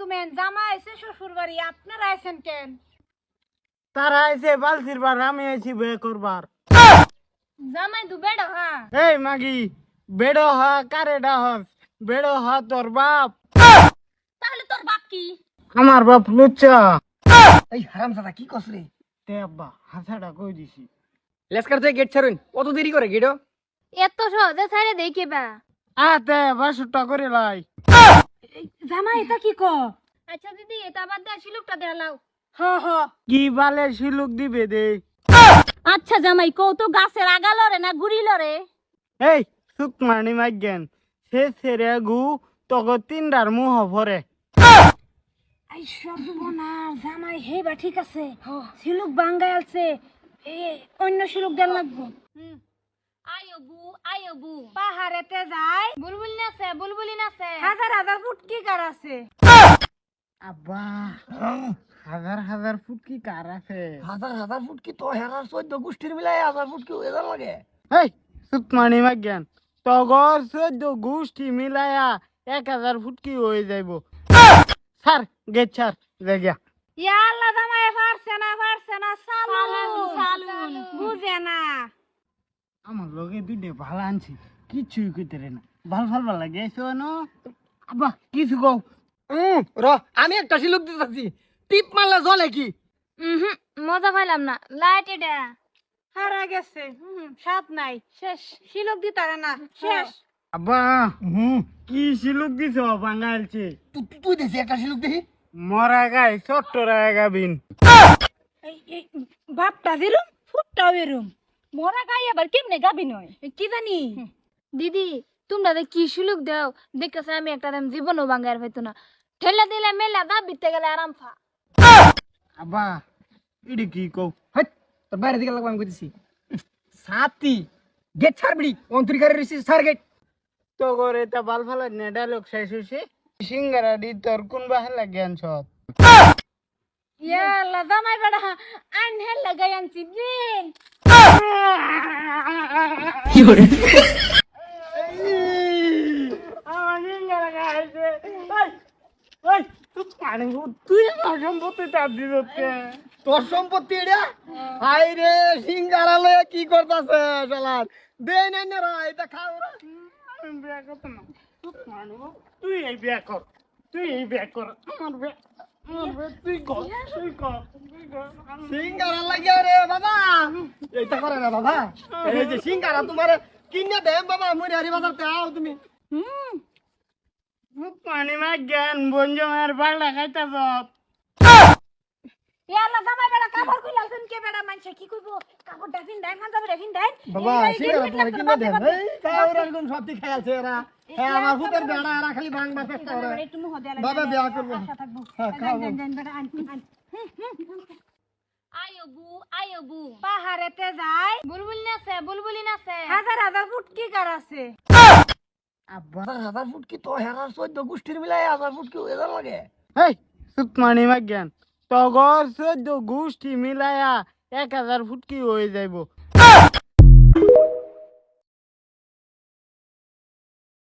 কমেন জামা এসে শ্বশুর বাড়ি আপনারা আছেন কেন? তারা আইছে বালতির বার আমি আইছি বে করবার। জামাই দু বেড়ো হ্যাঁ। এই মাগি বেড়ো হ কারে ডাহ বেড়ো হ তোর বাপ। তাহলে তোর বাপ কি? আমার বাপ লুচ্চা। এই কি কস রে? তে আব্বা হাসাটা কই দিছি? লেসকার থেকে গেট ছাড়ুন। কত দেরি করে গেটো? এত সহজে ছাইড়ে দেখে বা আতে বাসুটা করে লাই। জামাই এটা কি ক আচ্ছা দিদি এটা বাদ দে শিলুকটা দেখালাও হ হ। কি বালে শিলুক দিবে দে? আচ্ছা জামাই কও তো গাছের আগা লরে না গুড়ি লরে এই সুকমানি মাইগেন সে সেরে গু তগো তিনডার মুহ ভরে। আই সর্বনাশ জামাই হেবা ঠিক আছে। শিলুক বাঙ্গাই আছে এ অন্য শিলুক দেন লাগবো। আয়ো বু আয়ো বু পাহাড়েতে যায় বুলবুলি নাচে বুলবুলি নাচে। হাজার হাজার ফুটকি কার আছে? আব্বা হাজার হাজার ফুট কার আছে? হাজার হাজার ফুট তো হেরার চোদ্দ গোষ্ঠীর মিলাই হাজার ফুট কি এদার লাগে। এই সুকমানি মাইগেন তগর চোদ্দ গোষ্ঠী মিলায়া এক হাজার ফুট কি হয়ে যাইব। স্যার গেট স্যার জায়গা ইয়া আল্লাহ জামাই পারছে না পারছে না সালুন সালুন। বুঝে না। আমার লগে দুইটা ভালো আনছি কিছুই কইতে রে না। ভালো ভালো ভালো লাগে এসো না আব্বা কিছু কও। হুম র আমি একটা শিলুক দিতে চাচ্ছি। টিপ মারলে জলে কি? হুম মজা পাইলাম না। লাইট এটা। হারা গেছে। হুম সাপ নাই। শেষ। শিলক দিতারে না। শেষ। আব্বা হুম কি শিলুক দিছ বাঙালছে তুই তুই দেখছি একটা শিলুক দেখি। মরা গায় ছোট্ট রায় গাবিন এই এই বাপটা বেরুম ফুটটা বেরুম। মরা গাই আবার কেমনে গাবি নয়? কি জানি? দিদি তোমরা কি সুলুক দাও দেখতেছে আমি একটা দাম জীবনও বাঙ্গার হইতো না। ঠেলা দিলে মেলা বিতে গেলে আরাম ফা। আব্বা ইডি কি কও? হাট তোর বাইরে দিকে লাগবে আমি কইতেছি। সাতি গেট ছাড়বি অন্তরিকারে রিসি সার গেট। তো করে তা ভালো ভালো নে ডায়লগ শেষ হইছে। সিঙ্গারা দি তোর কোন বাহালা জ্ঞান সব ইয়া আল্লাহ জামাই বেড়া আন হেল লাগাই আনছি চাপ দিতে তোর সম্পত্তি রে? কি খাও তুই এই বিয়া কর, তুই এই বিয়া আমার বিয়া তুই কর তুই কর। সিঙ্গারা লাগিয়া রে বাবা। এইটা করে না বাবা। এই যে সিঙ্গারা তোমার কিনে দে বাবা মুড়ি হারি বাজার তে আও তুমি। হুম। পানি মা জ্ঞান বঞ্জমের বাড়া খাইতে সব ইয়া আল্লাহ জামাই বেড়া কাপড় কইলা শুন কে বেড়া? মানছে কি কইবো? কাপড়টা ফিন দেন খান যাবে ফিন দেন বাবা সিঙ্গারা তোমার কিনে দে এই খাও রা একদম সত্যি খাই আছে এরা। হ্যাঁ আমার ফুটের বেড়া এরা খালি ভাঙবার চেষ্টা করে একটু বাবা বিয়া করব। আশা থাকব। হ্যাঁ খাও দেন দেন বেড়া আন আন আয়ো বু আয়ো বু। পাহাড়েতে যায় বুলবুলি নাচে বুলবুলি নাচে। হাজার হাজার ফুটকি কার আছে? আব্বা হাজার হাজার ফুট কি তো হেরার চোদ্দ গোষ্ঠীর মিলাই হাজার ফুট কি এদার লাগে। এই মাজ্ঞান তগর চোদ্দ গোষ্ঠী মিলায়া এক হাজার ফুট কি হয়ে যাইব।